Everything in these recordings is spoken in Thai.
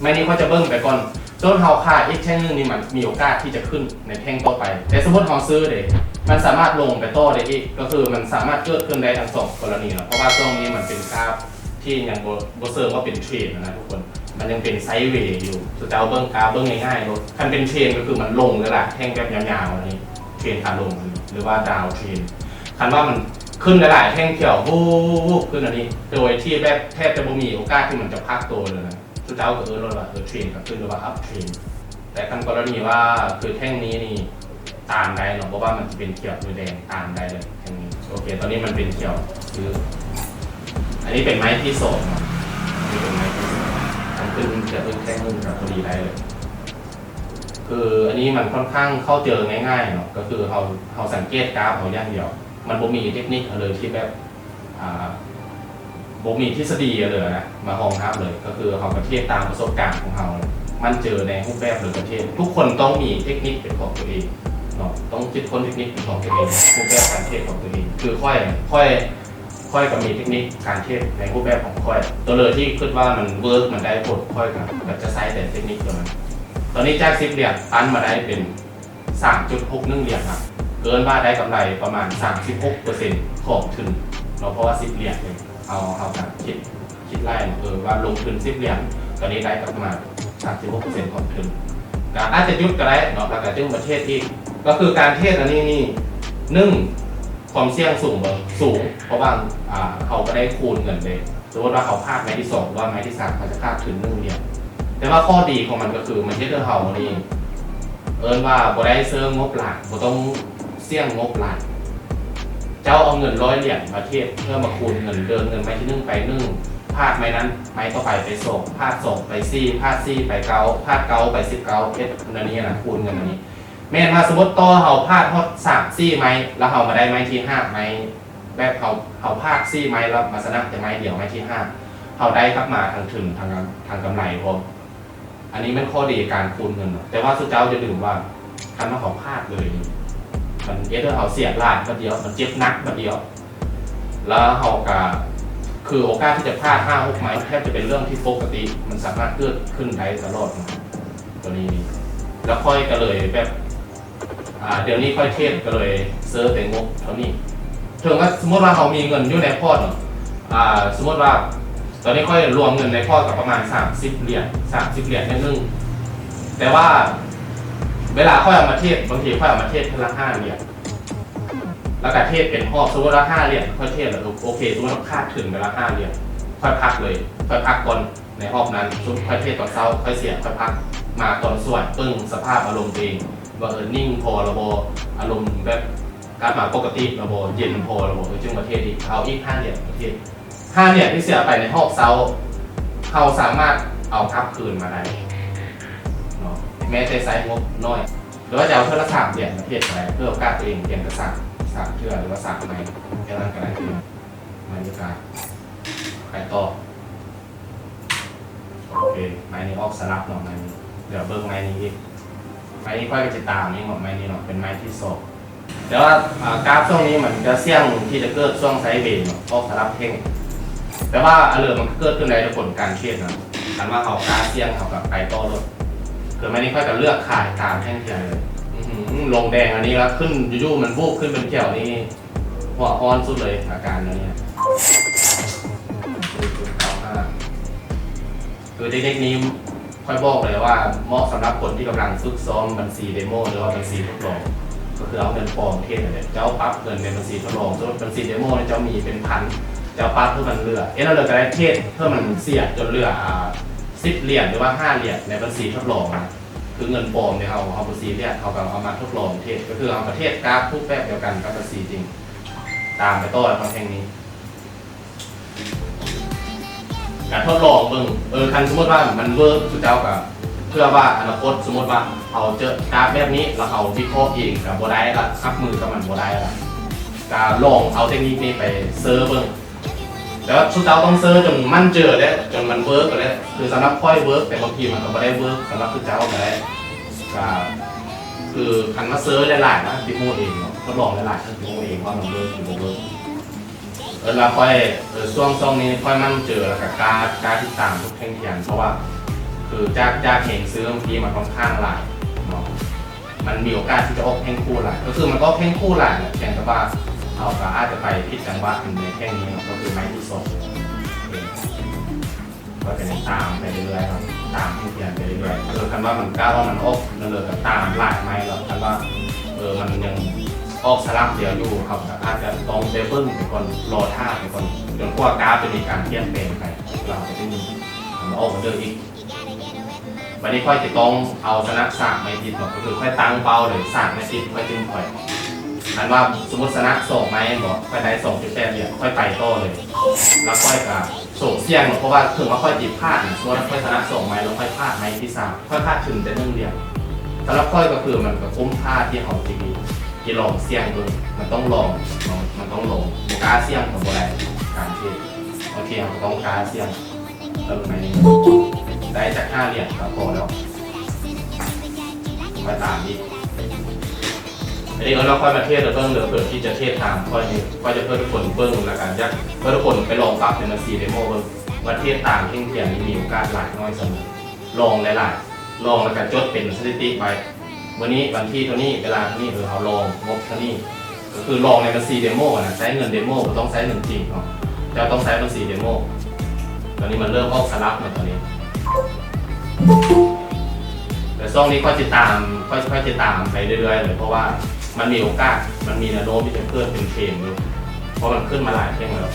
ไม่นี้เขาจะเบิ้งไปก่อนจนเขาขาอีกแท่งนึงนี่มันมีโอกาสที่จะขึ้นในแท่งต่อไป แต่สมมติเขาซื้อเด็มันสามารถลงไปต่อได้อีก ก็คือมันสามารถเกิดขึ้นได้ทั้งสองกรณีนะเพราะว่าช่วงนี้มันเป็นกราฟที่ยังโบเซิร์ว่าเป็นเทรนนะทุกคน มันยังเป็นไซด์เวย์อยู่สุดท้ายเบิ้งกราฟเบิ้งง่ายๆรถคันเป็นเทรนก็คือมันลงแล้วล่ะแท่งแบบยาวๆอันนี้เทรนขาลงหรือว่าดาวเทรนคันว่ามันขึ้นหลายๆแท่งเขียววูบขึ้นอันนี้ โดยที่แบบแทบจะบ่มีโอกาสที่มันจะพักตัวเลยนะ สุดท้าก็เออรถว่าเออเทรนกับขึ้นหรือว่าอัพเทรนแต่คันกรณีว่าคือแท่งนี้นี่ตามได้เนาะเพราะว่ามันจะเป็นเขียวหรือแดงตามได้เลยแท่งนี้โอเค ตอนนี้มันเป็นเขียวคือ อันนี้เป็นไม้ที่สองอันนี้เป็นไม้ที่สองทำขึ้นจะขึ้นแท่งขึ้นกับพอดีได้เลย คืออันนี้มันค่อนข้างเข้าเจอง่ายๆเนาะก็คือเราเราสังเกตกราฟเอาอย่างเดียว มันบ่มีเทคนิคอะไรที่แบบอ่า บ่มีทฤษฎีอะไรเลยนะมาห้องทับเลย ก็คือเราประเทศตามประสบการณ์ของเรามันเจอในรูปแบบหรือประเทศ ทุกคนต้องมีเทคนิคเป็นของตัวเองเนาะต้องคิดค้นเทคนิคเป็นของตัวเองรูปแบบการเทศของตัวเอง คือค่อยค่อยค่อยก็มีเทคนิคการเทศในรูปแบบของค่อย ตัวเลยที่คิดว่ามันเวิร์กมันได้ผลค่อยกับก็จะใช้แต่เทคนิคตัวนั้นตอนนี้จากสิบเหรียญตันมาได้เป็น 3.6นึ่งเหรียญครับเกินว่าได้กำไรประมาณ 36%ของทุนเนาะเพราะว่า10เหรียญเนี่ย เอาเอาแบบคิดคิดไล่เออว่าลงทุน10เหรียญตอนนี้ได้ประมาณ36%ของทุนก็อาจจะยุดก็ได้เนาะแล้วก็จึงประเทศอีก ก็คือการเทศอันนี้นี่หนึ่งความเสี่ยงสูงบ่สูง เพราะว่าอ่าเขาก็ได้คูณเงินเลยสมมติว่าเขาพลาดไม้ที่สองว่าไม้ที่สามเขาจะพลาดถึงหนึ่งเหรียญแต่ว่าข้อดีของมันก็คือมันเฮ็ดให้เรานี่เอิ้นว่าบ่ได้เซิร์งงบหลายบ่ต้องเสี่ยงงบหลาย เจ้าเอาเงินร้อยเหรียญมาเทียบเพื่อมาคูณเงินเดินเงินไม้ที่นึ่งไปนึ่งพลาดไม้นั้นไม้ต่อไปไปส่งพลาดส่งไปซี่พลาดซี่ไปเก้าพลาดเก้าไปสิบเก้าเอ็ดอันนี้นะคูณเงินอันนี้ แม่นว่าสมมติต่อเฮาพาดฮอดสามซี่ไม้แล้วเฮามาได้ไม้ที่ห้าไม้แบบเฮาเฮาพาดซี่ไม้แล้วมาสนับแต่ไม้เดียวไม้ที่ห้าเฮาได้กลับมาทางถึงทางกำทางกำไรพร้ออันนี้มันข้อดีการคูณเงินแต่ว่าสุดเจ้าจะลืมว่าคันมาของพลาดเลย มันเอเดอร์เขาเสียลาดก็เดียว มันเจ็บนักก็เดียว แล้วเขากาคือโอกาสที่จะพลาดห้าหกไม้แทบจะเป็นเรื่องที่ปกติ มันสามารถเกิดขึ้นได้ตลอดตัวนี้แล้วค่อยก็เลยแบบอ่าเดี๋ยวนี้ค่อยเทศก็เลยเซิร์ฟแต่งบเท่านี้ถึงว่าสมมติว่าเขามีเงินอยู่ในพอร์ตเนอะอ่าสมมติว่าตอนนี้ค่อยรวมเงินในพอร์ตกับประมาณ 30 เหรียญ30 เหรียญนิดนึงแต่ว่า เวลาค่อยเอามาเทียบบางทีค่อยเอามาเทียบทีละห้าเหรียญแล้วก็เทียบเป็นหอบสมมติว่าห้าเหรียญค่อยเทียบแล้วโอเคสมมติว่าคาดถึงเวลาห้าเหรียญค่อยพักเลยค่อยพักก่อนในหอบนั้นชุดค่อยเทียบตอนเช้าค่อยเสียค่อยพักมาตอนส่วนปึ้งสภาพอารมณ์เองว่าเออนิ่งพอระบบอารมณ์แบบการมาปกติระบบเย็นพอระบบจึงประเทศอีกเอาอีกห้าเหรียญประเทศห้าเนี่ยที่เสียไปในหอกเซาเขาสามารถเอากลับคืนมาได้ แม้แต่ไซส์งบน้อย หรือว่าจะเอาเพื่อละสามเหรียญประเทศอะไรเพื่อโอกาสตัวเองเปลี่ยนกระสับสามเทื่อหรือว่าสามไม้แค่นั้นก็ได้คือไม้ดีกาไปต่อโอเคไม้นี้ออกสลับเนาะไม้นี้เดี๋ยวเบิ้งไม้นี้อีกไม้นี้ค่อยไปติดตามนี่หมดไม้นี้เนาะเป็นไม้ที่สองแต่ว่ากราฟช่วงนี้มันจะเสี่ยงที่จะเกิดช่วงไซด์เวย์เนาะออกสลับเพ่งแต่ว่าอันเรือมันเกิดขึ้นในผลการเทียบนะคันว่าเขากล้าเสี่ยงเขากับไปต่อรถ คือไม่ได้ค่อยจะเลือกขายตามแท่งเทียนเลยอื้อหือลงแดงอันนี้แล้วขึ้นยู่ๆมันวูบขึ้นเป็นเกี่ยวนี่หัวอ่อนสุดเลยอาการอันนี้คือเทคนิคนี้ค่อยบอกเลยว่าเหมาะสำหรับคนที่กำลังฝึกซ้อมบัญชีเดโมหรือว่าบัญชีทดลองก็คือเอาเงินปลอมเทศเนี่ยเจ้าปรั๊บเงินในบัญชีทดลองสมมติบัญชีเดโมเนี่ยเจ้ามีเป็นพันจะเอาปลั๊กเพื่อมันเลือ เอ๊ะเราเลือกกระได้เทศเพื่อมันเสียจนเหลือสิบเหรียญหรือว่าห้าเหรียญในบัญชีทดลองนะ คือเงินปลอมเนี่ยเอาเอาบัญชีเนี่ยเอากับเอามาทดลองเทศก็คือเอาประเทศกราฟทุกแบบเดียวกันกับบัญชีจริง ตามไปต้อนคอนเทนต์นี้การทดลองเบิ่งเออคันสมมติว่ามันเวิร์กสุดเจ้ากับเพื่อว่าอนาคตสมมติว่าเอาเจอกราฟแบบนี้แล้วเอาวิเคราะห์เองกับโบได้ละรับมือกับมันโบได้ละก็ลองเอาเทคนิคนี้ไปเซิร์ฟเบิ่ง แต่ว่าชุดเจ้าต้องเซิร์จนมั่นเจอได้จนมันเวิร์กก็ได้คือสำหรับค่อยเวิร์กแต่บางทีมันก็ไม่ได้เวิร์กสำหรับชุดเจ้าก็ได้ก็คือคันมาเซิร์หลายๆนะติโมเองเนาะทดลองหลายๆทั้งติโมเองว่ามันเวิร์กหรือไม่เวิร์กเออแล้วค่อยเออช่วงช่วงนี้ค่อยมั่นเจอแล้วก็กล้ากล้าติดตามทุกแข่งขันเพราะว่า คือจากจากเห็นซื้อบางทีมันค่อนข้างหลายเนาะมันมีโอกาสที่จะออกแข่งคู่หลายก็คือมันก็แข่งคู่หลายแหละเพียงแต่ว่า เราก็อาจจะไปผิดจังหวะในแข่งนี้เนาะก็คือไม้ที่สองเองก็จะตามไปเรื่อยๆครับตามที่เพียนไปเรื่อยๆคือคันว่ามันกล้าว่ามันออกมันเลยกับตามลายไม้แล้วคันว่าเออมันยังออกสลับเดียวอยู่ครับอาจจะต้องเดเบิ้ลไปก่อนรอท่าไปก่อนจนกว่ากราฟจะมีการเปลี่ยนแปลงไปเราจะได้มีมันออกมาเดิมอีกวันนี้ค่อยจะต้องเอาชนะสามไม่ติดหรอกก็คือค่อยตั้งเป้าเลยสามไม่ติดค่อยจึงค่อย อันว่าสมมติชนะส่งไหมบอกค่อยได้ส่งจุดแต้มเดียวค่อยไปโต้เลย แล้วค่อยกับส่งเสี่ยงหรอกเพราะว่าถึงว่าค่อยติดพลาดเนี่ยสมมติว่าค่อยชนะส่งไหมแล้วค่อยพลาดไหมที่สามค่อยพลาดถึงแต่หนึ่งเดียวสำหรับค่อยก็คือมันก็คุ้มค่าที่เขาทีวีที่ลองเสี่ยงดูมันต้องลองมันต้องลงบุกล้าเสี่ยงกับอะไรการเทศบางทีเราต้องกล้าเสี่ยงเออในได้จากห้าเหรียญครับพอแล้วมาตามอีก อันนี้เราค่อยมาเทศเราเพิ่งเหลือเปิดที่จะเทศทางค่อยนี้ก็จะเพื่อทุกคนเพิ่งแล้วกันยักเพื่อทุกคนไปลองปรับในมันซีเดโมเพิ่งว่าเทศต่างเที่ยงเทียนนี่มีโอกาสหลายน้อยเสมอลองหลายๆลองแล้วกันจดเป็นสถิติไปวันนี้วันที่เท่านี้เวลาเท่านี้เออเอาลองงบเท่านี้ก็คือลองในมันซีเดโมนะใช้เงินเดโมก็ต้องใช้เงินจริงเนาะจะต้องใช้มันซีเดโมตอนนี้มันเริ่มออกสลับแล้วตอนนี้แต่ช่วงนี้ก็จะตามค่อยๆจะตามไปเรื่อยๆเลยเพราะว่า มันมีโอกาส มันมีแนวโน้มที่จะเพิ่มเป็นเทรนด์อยู่เพราะมันขึ้นมาหลายเท่งแล้ว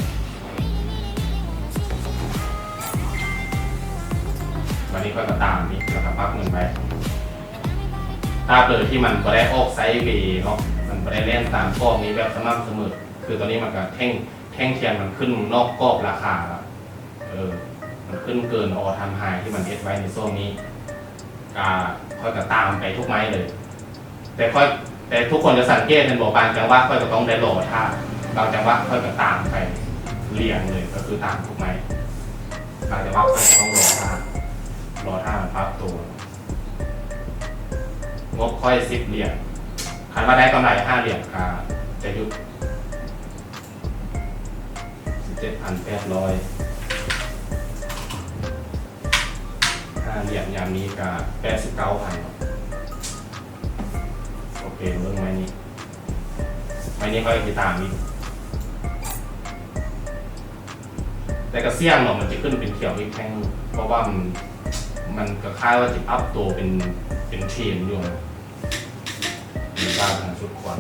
วันนี้ก็จะตามนี่แล้วก็พักเงินไปถ้าเปิดที่มันก็ได้ออกไซด์เวย์เนาะ มันก็ได้เล่นตามกรอบนี้แบบสม่ำเสมอ คือตอนนี้มันก็แท่งแท่งเทียนมันขึ้นนอกกรอบราคาแล้วเออ มันขึ้นเกินออทำไฮที่มันเอสไว้ในโซนนี้ อ่าค่อยก็ตามไปทุกไม้เลย แต่ค่อย แต่ทุกคนจะสังเกตเห็นบอกบางจังหวะค่อยก็ต้องได้โหลท่าบางจังหวะค่อยก็ตามไปเรียงเลยก็คือตามทุกไม้บางจังหวะค่อยต้องรอท่ารอท่ามันพับตัวงบค่อยสิบเหรียญคันว่าได้กำไรห้าเหรียญก็จะยุดสิบเจ็ดพันแปดร้อยห้าเหรียญยามนี้กับแปดสิบเก้าพัน เคเรื่องไม้นี้ไม้นี้ก็จะตามอีกแต่กระเซียงเนาะมันจะขึ้นเป็นเขียวอีกแท่งเพราะว่ามันมันก็คล้ายว่าจะอัพตัวเป็นเป็นเทรนอยู่นะมีบ้างทางสุดควร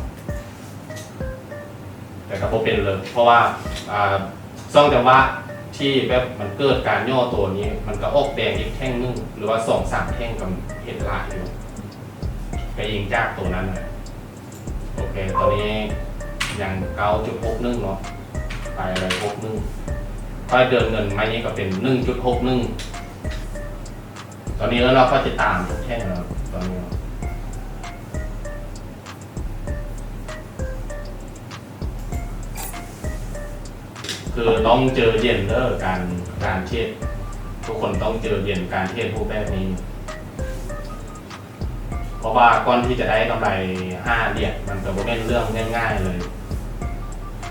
แต่ก็บ่เป็นเลย เพราะว่าอ่าซ่องจังหวะที่แบบมันเกิดการย่อตัวนี้ มันก็ออกแดงอีกแท่งนึง หรือว่าสองสามแท่งกับเห็นลายอยู่ไปยิงจากตัวนั้นเลย โอเค ตอนนี้อยังเก้าจุดหกนึ่งเนาะไปอะไรหกนึ่งค่อยเดินเงินไม้นี้ก็เป็นหนึ่งจุดหกนึ่งตอนนี้แล้วเราก็จะตามทุกแท่งแล้วตอนนี้คือต้องเจอเย็นเด้อการการเทศทุกคนต้องเจอเย็นการเทศรูปแบบนี้ ราะว่าก่อนที่จะได้กำไรห้าเหรียญมันก็บ่เป็นเรื่องง่าย ๆเลย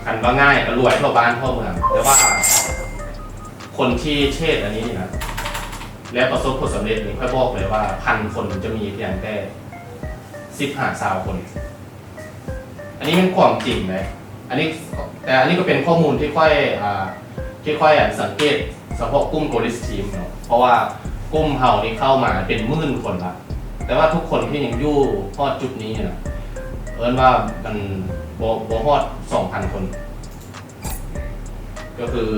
คันว่าง่ายก็รวยทั่วบ้านทั่วเมืองแต่ว่า คนที่เทศอันนี้นี่นะและประสบผลสำเร็จนี่ค่อยบอกเลยว่าพันคนจะมีเพียงแค่สิบห้าสาวคน อันนี้เป็นความจริงไหมอันนี้แต่อันนี้ก็เป็นข้อมูลที่ค่อยอ่าที่ค่อยสังเกตเฉพาะกลุ่มโกลิสทีมเนาะเพราะว่ากลุ่มเฮานี่เข้ามาเป็นหมื่นคนละ แต่ว่าทุกคนที่ยังอยู่ฮอดจุดนี้นะเอิ้นว่ามันโบโบฮอดสองพันคน ก็คือ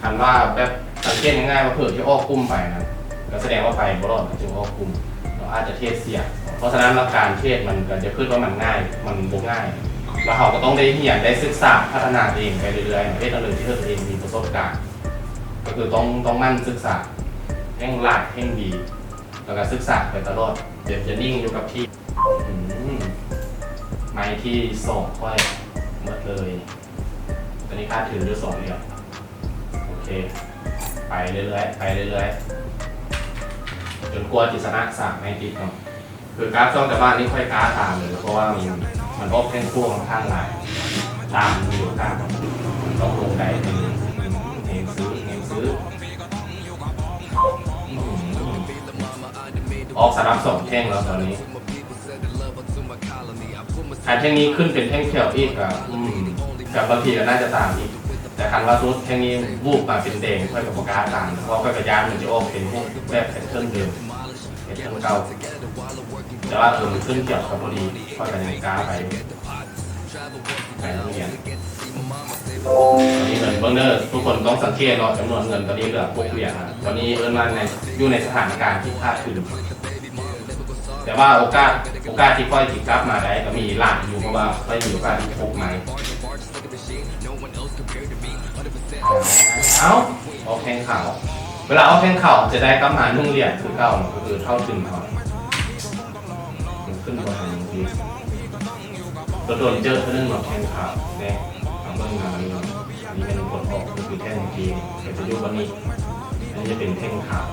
คันว่าแบบสังเกตง่ายๆว่าเผื่อที่ออกกลุ่มไปนะก็แสดงว่าไปบรอดจึงออกกลุ่มเราอาจจะเทศเสีย เพราะฉะนั้นหลักการเทศมันก็จะขึ้นว่ามันง่าย มันโบง่ายแล้วเขาก็ต้องได้เรียนได้ศึกษาพัฒนาตัวเองไปเรื่อยๆประเทศอะไรที่ตัวเองมีประสบการณ์ ก็คือต้องต้องมั่นศึกษาแห่งหลักแห่งดี แล้วก็ศึกษาไปตลอดอย่าจะนิ่งอยู่กับที่ไม้ที่สองค่อยหมดเลย ตอนนี้ค่าถืออยู่สองเหรียญโอเค ไปเรื่อยๆไปเรื่อยๆจนกลัวจิตสนะสามไม่ติดเนาะคือกราฟช่องแต่บ้านนี่ค่อยกราฟตามเลยเพราะว่ามันมันออกแท่งคู่ค่อนข้างหลายตามมีโอกามต้องลงได้หนึ่ง ออกสนับสองแท่งแล้วตอนนี้อันแท่งนี้ขึ้นเป็นแท่งเขียวอีกอะอืมกับบางทีก็น่าจะตามอีกแต่คันว่ารุดแท่งนี้วูบมาเป็นแดงค่อยกับปากกาตามเพราะค่อยกับยานมันจะออกเป็นพวกแบบแพทเทิร์นเดิมแพทเทิร์นเก่าแต่ว่าเออมันขึ้นเกี่ยวกับพอดีค่อยกับยังกาไปไปโรงเรียนตอนนี้เงินเบื้องเนอร์ทุกคนต้องสังเกตเนาะจำนวนเงินตอนนี้เหลือพวกเหรียญนะตอนนี้เอิ้นมาในอยู่ในสถานการณ์ที่คาดถึง แต่ว่าโอกาสโอกาสที่ค่อยจิกลับมาได้ก็มีหลานอยู่เพราะว่าค่อยมีโอกาสที่พกไหมเอ้าเอาแข้งข่าเวลาเอาแข้งข่าจะได้กลับมานึ่งเหรียญคือเก่าก็คือเท่าถึงเขามันขึ้นมาทางนี้ตัวโดนเจอเท่านึงหรอกแข้งข่าวเนี่ยทางเบื้องหน้านี่อันนี้เป็นกดออกก็คือแท่งทีก็จะยู่วันนี้อันนี้จะเป็นแท่งขาว